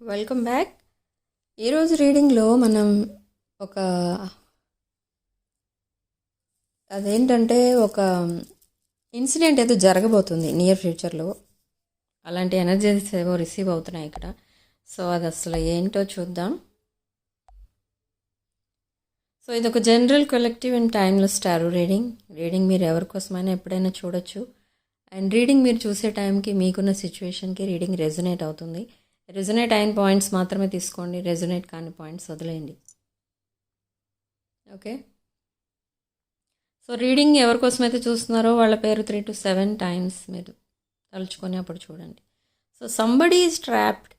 Welcome back. ఈరోజు రీడింగ్లో మనం ఒక అదేంటంటే ఒక ఇన్సిడెంట్ ఏదో జరగబోతుంది నియర్ ఫ్యూచర్లో. అలాంటి ఎనర్జీస్ ఏవో రిసీవ్ అవుతున్నాయి ఇక్కడ. సో అది అసలు ఏంటో చూద్దాం. సో ఇది ఒక జనరల్ కలెక్టివ్ అండ్ టైంలో స్టార్ రీడింగ్. రీడింగ్ మీరు ఎవరి కోసమైనా ఎప్పుడైనా చూడొచ్చు. అండ్ రీడింగ్ మీరు చూసే టైంకి మీకున్న సిచ్యువేషన్కి రీడింగ్ రెజొనేట్ అవుతుంది. రెజొనేట్ అయిన పాయింట్స్ మాత్రమే తీసుకోండి. రెజొనేట్ కాని పాయింట్స్ వదిలేయండి. ఓకే సో రీడింగ్ ఎవరి కోసం అయితే చూస్తున్నారో వాళ్ళ పేరు త్రీ టు సెవెన్ టైమ్స్ మీరు తలుచుకొని అప్పుడు చూడండి. సో సంబడీ ఈజ్ ట్రాప్డ్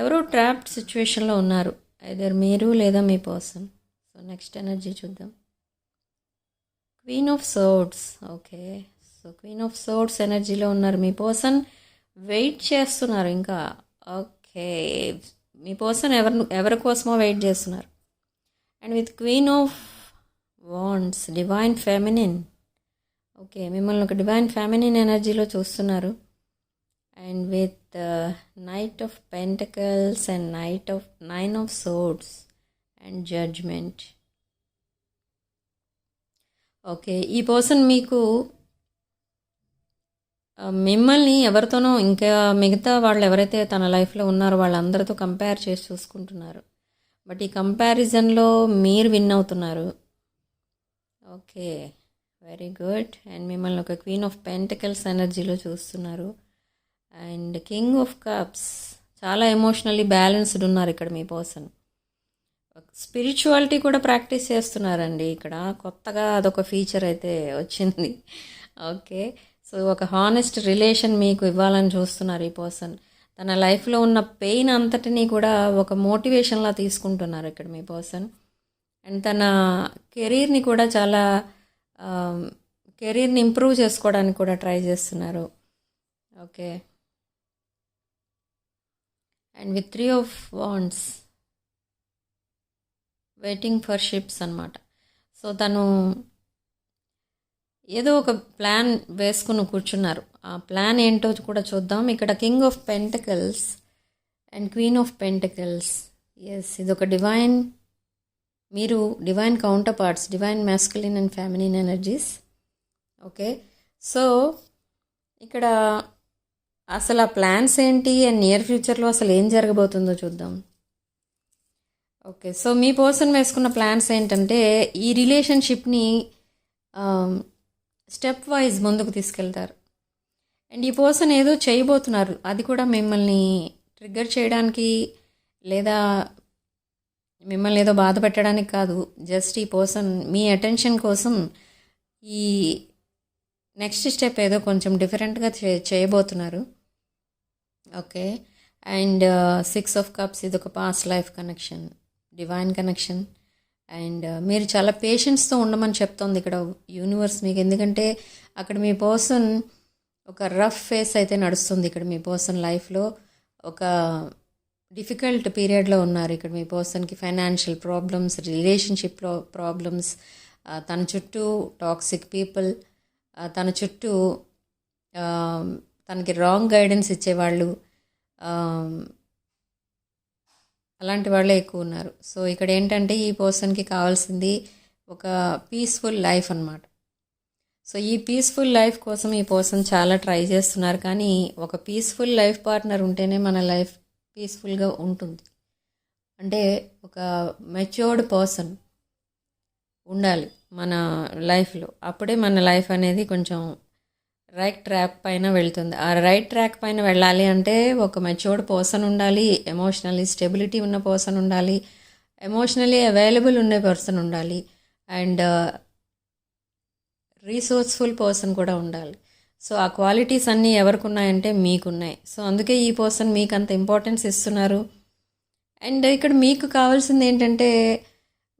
ఎవరో ట్రాప్డ్ సిచ్యువేషన్లో ఉన్నారు. ఐదర్ మీరు లేదా మీ పర్సన్ సో నెక్స్ట్ ఎనర్జీ చూద్దాం. Queen of swords okay so queen of swords ఎనర్జీలో ఉన్నారు మీ పర్సన్ వెయిట్ చేస్తున్నారు ఇంకా. ఓకే. మీ పర్సన్ ఎవరి ఎవరి కోసమో వెయిట్ చేస్తున్నారు. And with queen of wands divine feminine. Okay మిమ్మల్ని ఒక డివైన్ ఫెమినిన్ ఎనర్జీలో చూస్తున్నారు. And with knight of pentacles and knight of nine of swords and judgement. Okay ఈ పర్సన్ మీకు మిమ్మల్ని ఎవరితోనో ఇంకా మిగతా వాళ్ళు ఎవరైతే తన లైఫ్లో ఉన్నారో వాళ్ళందరితో కంపేర్ చేసి చూసుకుంటున్నారు. బట్ ఈ కంపారిజన్లో మీరు విన్ అవుతున్నారు. ఓకే వెరీ గుడ్ అండ్ మిమ్మల్ని ఒక క్వీన్ ఆఫ్ పెంటికల్స్ ఎనర్జీలో చూస్తున్నారు. అండ్ కింగ్ ఆఫ్ కప్స్ చాలా ఎమోషనల్లీ బ్యాలెన్స్డ్ ఉన్నారు ఇక్కడ మీ పర్సన్ స్పిరిచువాలిటీ కూడా ప్రాక్టీస్ చేస్తున్నారండి ఇక్కడ. కొత్తగా అదొక ఫీచర్ అయితే వచ్చింది. ఓకే సో ఒక హానెస్ట్ రిలేషన్ మీకు ఇవ్వాలని చూస్తున్నారు ఈ పర్సన్ తన లైఫ్లో ఉన్న పెయిన్ అంతటినీ కూడా ఒక మోటివేషన్లా తీసుకుంటున్నారు ఇక్కడ మీ పర్సన్ అండ్ తన కెరీర్ని కూడా చాలా um, కెరీర్ని ఇంప్రూవ్ చేసుకోవడానికి కూడా ట్రై చేస్తున్నారు. Okay and with three of wands waiting for ships అనమాట సో తను ఏదో ఒక ప్లాన్ వేసుకుని కూర్చున్నారు. ఆ ప్లాన్ ఏంటో కూడా చూద్దాం. ఇక్కడ king of pentacles and queen of pentacles yes ఇది ఒక డివైన్ మీరు divine counterparts divine masculine and feminine energies okay so ఇక్కడ అసలు ఆ ప్లాన్స్ ఏంటి? అండ్ నియర్ ఫ్యూచర్లో అసలు ఏం జరగబోతుందో చూద్దాం. ఓకే సో మీ పర్సన్ వేసుకున్న ప్లాన్స్ ఏంటంటే ఈ రిలేషన్షిప్ని స్టెప్ వైజ్ ముందుకు తీసుకెళ్తారు. అండ్ ఈ పర్సన్ ఏదో చేయబోతున్నారు. అది కూడా మిమ్మల్ని ట్రిగ్గర్ చేయడానికి లేదా మిమ్మల్ని ఏదో బాధ పెట్టడానికి కాదు. జస్ట్ ఈ పర్సన్ మీ అటెన్షన్ కోసం ఈ నెక్స్ట్ స్టెప్ ఏదో కొంచెం డిఫరెంట్గా చే చేయబోతున్నారు. Okay. And six of cups ఇది ఒక past life connection divine connection and uh, మీరు చాలా పేషెన్స్తో ఉండమని చెప్తోంది ఇక్కడ యూనివర్స్ మీకు. ఎందుకంటే అక్కడ మీ పర్సన్ ఒక రఫ్ ఫేస్ అయితే నడుస్తుంది ఇక్కడ మీ పర్సన్ లైఫ్లో ఒక డిఫికల్ట్ పీరియడ్లో ఉన్నారు ఇక్కడ మీ పర్సన్కి ఫైనాన్షియల్ ప్రాబ్లమ్స్ రిలేషన్షిప్ ప్రాబ్లమ్స్ తన చుట్టూ టాక్సిక్ పీపుల్ uh, తన చుట్టూ um, తనకి రాంగ్ గైడెన్స్ ఇచ్చేవాళ్ళు um, అలాంటి వాళ్ళే ఎక్కువ ఉన్నారు. సో ఇక్కడ ఏంటంటే ఈ పర్సన్కి కావాల్సింది ఒక పీస్ఫుల్ లైఫ్ అన్నమాట. సో ఈ పీస్ఫుల్ లైఫ్ కోసం ఈ పర్సన్ చాలా ట్రై చేస్తున్నారు. కానీ ఒక పీస్ఫుల్ లైఫ్ పార్ట్నర్ ఉంటేనే మన లైఫ్ పీస్ఫుల్గా ఉంటుంది. అంటే ఒక మెచ్యూర్డ్ పర్సన్ ఉండాలి మన లైఫ్లో. అప్పుడే మన లైఫ్ అనేది కొంచెం రైట్ ట్రాక్ పైన వెళ్తుంది. ఆ రైట్ ట్రాక్ పైన వెళ్ళాలి అంటే ఒక మెచ్యూర్డ్ పర్సన్ ఉండాలి ఎమోషనల్లీ స్టెబిలిటీ ఉన్న పర్సన్ ఉండాలి ఎమోషనల్లీ అవైలబుల్ ఉండే పర్సన్ ఉండాలి అండ్ రీసోర్స్ఫుల్ పర్సన్ కూడా ఉండాలి. సో ఆ క్వాలిటీస్ అన్నీ ఎవరికి ఉన్నాయంటే మీకున్నాయి. సో అందుకే ఈ పర్సన్ మీకు అంత ఇంపార్టెన్స్ ఇస్తున్నారు. అండ్ ఇక్కడ మీకు కావాల్సింది ఏంటంటే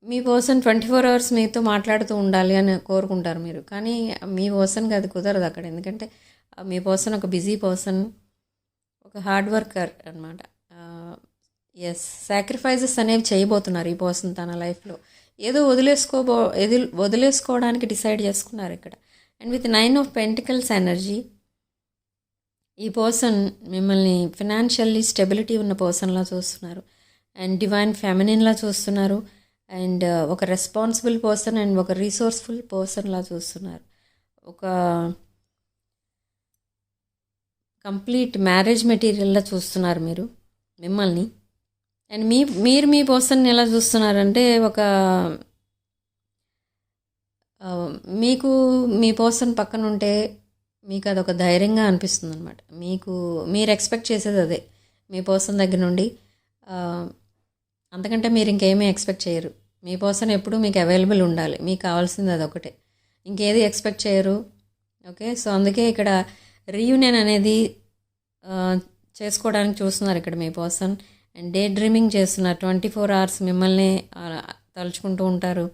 మీ పర్సన్ ట్వంటీ ఫోర్ అవర్స్ మీతో మాట్లాడుతూ ఉండాలి అని కోరుకుంటారు మీరు. కానీ మీ పర్సన్కి అది కుదరదు అక్కడ. ఎందుకంటే మీ పర్సన్ ఒక బిజీ పర్సన్ ఒక హార్డ్ వర్కర్ అనమాట ఎస్ సాక్రిఫైజెస్ అనేవి చేయబోతున్నారు ఈ పర్సన్ తన లైఫ్లో ఏదో వదిలేసుకోబో ఎది వదిలేసుకోవడానికి డిసైడ్ చేసుకున్నారు ఇక్కడ. And with nine of pentacles energy ఈ పర్సన్ మిమ్మల్ని ఫినాన్షియల్లీ స్టెబిలిటీ ఉన్న పర్సన్లా చూస్తున్నారు. అండ్ డివైన్ ఫెమినిన్లా చూస్తున్నారు. అండ్ ఒక రెస్పాన్సిబుల్ పర్సన్ అండ్ ఒక రీసోర్స్ఫుల్ పర్సన్లా చూస్తున్నారు. ఒక కంప్లీట్ మ్యారేజ్ మెటీరియల్లా చూస్తున్నారు మీరు మిమ్మల్ని. అండ్ మీ మీరు మీ పర్సన్ని ఎలా చూస్తున్నారంటే ఒక మీకు మీ పర్సన్ పక్కన ఉంటే మీకు అదొక ధైర్యంగా అనిపిస్తుంది అనమాట మీకు మీరు ఎక్స్పెక్ట్ చేసేది అదే మీ పర్సన్ దగ్గర నుండి. అంతకంటే మీరు ఇంకేమీ ఎక్స్పెక్ట్ చేయరు. మీ పర్సన్ ఎప్పుడు మీకు అవైలబుల్ ఉండాలి. మీకు కావాల్సింది అదొకటే. ఇంకేది ఎక్స్పెక్ట్ చేయరు. ఓకే సో అందుకే ఇక్కడ రీయూనియన్ అనేది చేసుకోవడానికి చూస్తున్నారు ఇక్కడ మీ పర్సన్ అండ్ డే డ్రీమింగ్ చేస్తున్నారు. ట్వంటీ ఫోర్ అవర్స్ మిమ్మల్ని తలుచుకుంటూ ఉంటారు.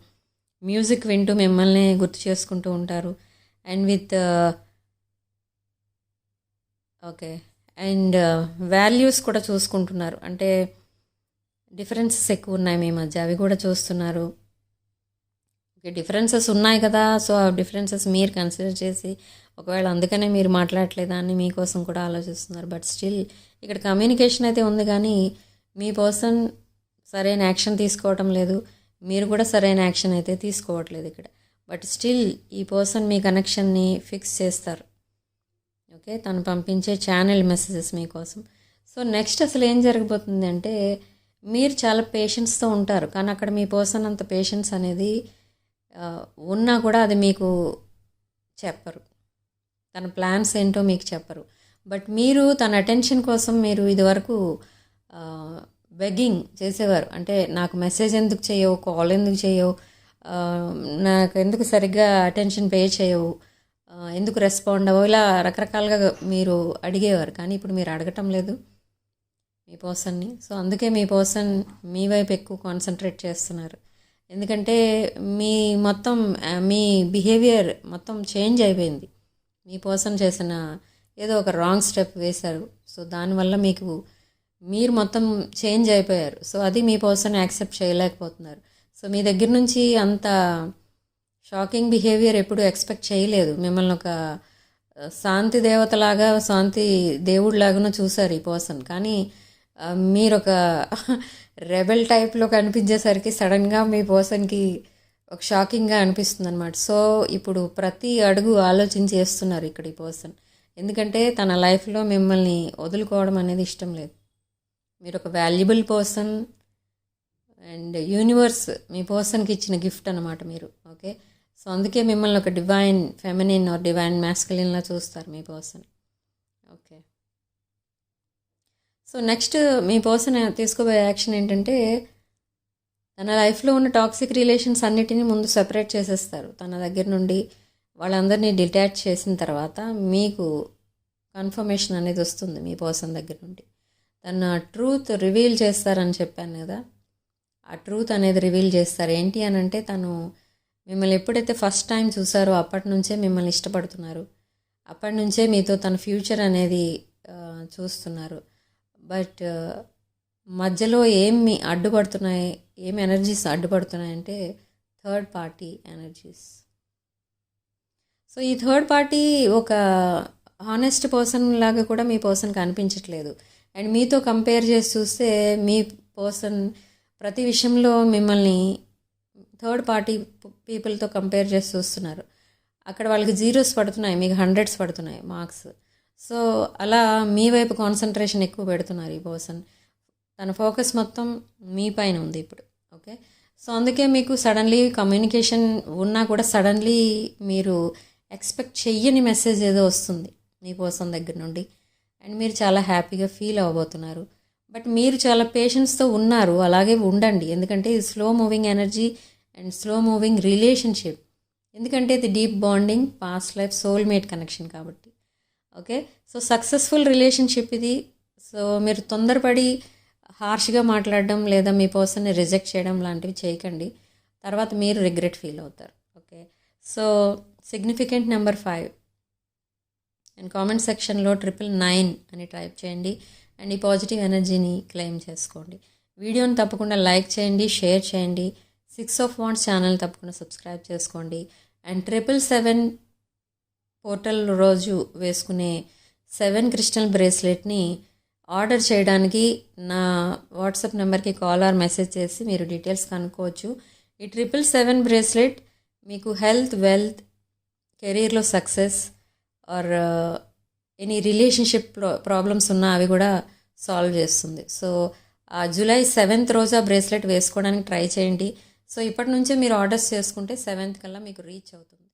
మ్యూజిక్ వింటూ మిమ్మల్ని గుర్తు చేసుకుంటూ ఉంటారు. And with okay and values కూడా చూసుకుంటున్నారు. అంటే డిఫరెన్సెస్ ఎక్కువ ఉన్నాయి మీ మధ్య. అవి కూడా చూస్తున్నారు. ఓకే డిఫరెన్సెస్ ఉన్నాయి కదా. సో ఆ డిఫరెన్సెస్ మీరు కన్సిడర్ చేసి ఒకవేళ అందుకనే మీరు మాట్లాడట్లేదా అని మీకోసం కూడా ఆలోచిస్తున్నారు. బట్ స్టిల్ ఇక్కడ కమ్యూనికేషన్ అయితే ఉంది కానీ మీ పర్సన్ సరైన యాక్షన్ తీసుకోవటం లేదు. మీరు కూడా సరైన యాక్షన్ అయితే తీసుకోవట్లేదు ఇక్కడ. బట్ స్టిల్ ఈ పర్సన్ మీ కనెక్షన్ని ఫిక్స్ చేస్తారు. ఓకే తను పంపించే ఛానల్ మెసేజెస్ మీకోసం సో నెక్స్ట్ అసలు ఏం జరగబోతుంది అంటే మీరు చాలా పేషెన్స్తో ఉంటారు. కానీ అక్కడ మీ పర్సన్ అంత పేషెన్స్ అనేది ఉన్నా కూడా అది మీకు చెప్పరు. తన ప్లాన్స్ ఏంటో మీకు చెప్పరు. బట్ మీరు తన అటెన్షన్ కోసం మీరు ఇదివరకు బెగ్గింగ్ చేసేవారు. అంటే నాకు మెసేజ్ ఎందుకు చేయవు కాల్ ఎందుకు చేయవు నాకు ఎందుకు సరిగ్గా అటెన్షన్ పే చేయవు ఎందుకు రెస్పాండ్ అవ్వవు ఇలా రకరకాలుగా మీరు అడిగేవారు. కానీ ఇప్పుడు మీరు అడగటం లేదు. మీ పర్సన్ని. సో అందుకే మీ పర్సన్ మీ వైపు ఎక్కువ కాన్సన్ట్రేట్ చేస్తున్నారు. ఎందుకంటే మీ మొత్తం మీ బిహేవియర్ మొత్తం చేంజ్ అయిపోయింది. మీ పర్సన్ చేసిన ఏదో ఒక రాంగ్ స్టెప్ వేశారు. సో దానివల్ల మీకు మీరు మొత్తం చేంజ్ అయిపోయారు. సో అది మీ పర్సన్ యాక్సెప్ట్ చేయలేకపోతున్నారు. సో మీ దగ్గర నుంచి అంత షాకింగ్ బిహేవియర్ ఎప్పుడు ఎక్స్పెక్ట్ చేయలేదు. మిమ్మల్ని ఒక శాంతి దేవతలాగా శాంతి దేవుడిలాగానో చూశారు ఈ పర్సన్. కానీ మీరు ఒక రెబెల్ టైప్లో కనిపించేసరికి సడన్గా మీ పర్సన్కి ఒక షాకింగ్గా అనిపిస్తుంది అనమాట సో ఇప్పుడు ప్రతి అడుగు ఆలోచించి చేస్తున్నారు ఇక్కడ ఈ పర్సన్. ఎందుకంటే తన లైఫ్లో మిమ్మల్ని వదులుకోవడం అనేది ఇష్టం లేదు. మీరు ఒక వాల్యుబుల్ పర్సన్ అండ్ యూనివర్స్ మీ పర్సన్కి ఇచ్చిన గిఫ్ట్ అనమాట మీరు ఓకే? సో అందుకే మిమ్మల్ని ఒక డివైన్ ఫెమినిన్ ఆర్ డివైన్ మ్యాస్కలిన్లా చూస్తారు మీ పర్సన్ ఓకే? సో నెక్స్ట్ మీ పర్సన్ తీసుకోబోయే యాక్షన్ ఏంటంటే తన లైఫ్లో ఉన్న టాక్సిక్ రిలేషన్స్ అన్నిటినీ ముందు సెపరేట్ చేసేస్తారు. తన దగ్గర నుండి వాళ్ళందరినీ డిటాచ్ చేసిన తర్వాత మీకు కన్ఫర్మేషన్ అనేది వస్తుంది మీ పర్సన్ దగ్గర నుండి. తన ట్రూత్ రివీల్ చేస్తారని చెప్పాను కదా ఆ ట్రూత్ అనేది రివీల్ చేస్తారు. ఏంటి అని అంటే తను మిమ్మల్ని ఎప్పుడైతే ఫస్ట్ టైం చూసారో అప్పటి నుంచే మిమ్మల్ని ఇష్టపడుతున్నారు. అప్పటి నుంచే మీతో తన ఫ్యూచర్ అనేది చూస్తున్నారు. బట్ మధ్యలో ఏం మీ అడ్డుపడుతున్నాయి ఏం ఎనర్జీస్ అడ్డుపడుతున్నాయి అంటే థర్డ్ పార్టీ ఎనర్జీస్ సో ఈ థర్డ్ పార్టీ ఒక హానెస్ట్ పర్సన్ లాగా కూడా మీ పర్సన్కి కనిపించట్లేదు. అండ్ మీతో కంపేర్ చేసి చూస్తే మీ పర్సన్ ప్రతి విషయంలో మిమ్మల్ని థర్డ్ పార్టీ పీపుల్తో కంపేర్ చేసి చూస్తున్నారు. అక్కడ వాళ్ళకి జీరోస్ పడుతున్నాయి మీకు హండ్రెడ్స్ పడుతున్నాయి మార్క్స్ సో అలా మీ వైపు కాన్సన్ట్రేషన్ ఎక్కువ పెడుతున్నారు ఈ పర్సన్ తన ఫోకస్ మొత్తం మీ పైన ఉంది ఇప్పుడు ఓకే సో అందుకే మీకు సడన్లీ కమ్యూనికేషన్ ఉన్నా కూడా సడన్లీ మీరు ఎక్స్పెక్ట్ చెయ్యని మెసేజ్ ఏదో వస్తుంది మీ పర్సన్ దగ్గర నుండి. అండ్ మీరు చాలా హ్యాపీగా ఫీల్ అవ్వబోతున్నారు. బట్ మీరు చాలా పేషెన్స్తో ఉన్నారు అలాగే ఉండండి. ఎందుకంటే ఇది slow moving energy and slow moving relationship ఎందుకంటే ఇది deep bonding past life soulmate connection కాబట్టి. ఓకే? సో సక్సెస్ఫుల్ రిలేషన్షిప్ ఇది. సో మీరు తొందరపడి హార్ష్గా మాట్లాడడం లేదా మీ పర్సన్ని రిజెక్ట్ చేయడం లాంటివి చేయకండి. తర్వాత మీరు రిగ్రెట్ ఫీల్ అవుతారు. Okay? So significant number five. And comment సెక్షన్లో ట్రిపుల్ నైన్ అని టైప్ చేయండి. అండ్ ఈ పాజిటివ్ ఎనర్జీని క్లెయిమ్ చేసుకోండి. వీడియోని తప్పకుండా లైక్ చేయండి షేర్ చేయండి. సిక్స్ ఆఫ్ వాన్స్ ఛానల్ తప్పకుండా సబ్స్క్రైబ్ చేసుకోండి. అండ్ ట్రిపుల్ సెవెన్ పోర్టల్ రోజు వేసుకునే సెవెన్ క్రిస్టల్ బ్రేస్లెట్ని ఆర్డర్ చేయడానికి నా వాట్సాప్ నెంబర్కి కాల్ ఆర్ మెసేజ్ చేసి మీరు డీటెయిల్స్ కనుక్కోవచ్చు. ఈ ట్రిపుల్ సెవెన్ బ్రేస్లెట్ మీకు హెల్త్ వెల్త్ కెరీర్లో success or any relationship problems ఉన్నా అవి కూడా సాల్వ్ చేస్తుంది. సో జూలై సెవెంత్ రోజు ఆ బ్రేస్లెట్ వేసుకోవడానికి ట్రై చేయండి. సో ఇప్పటి నుంచే మీరు ఆర్డర్స్ చేసుకుంటే సెవెంత్ కల్లా మీకు రీచ్ అవుతుంది.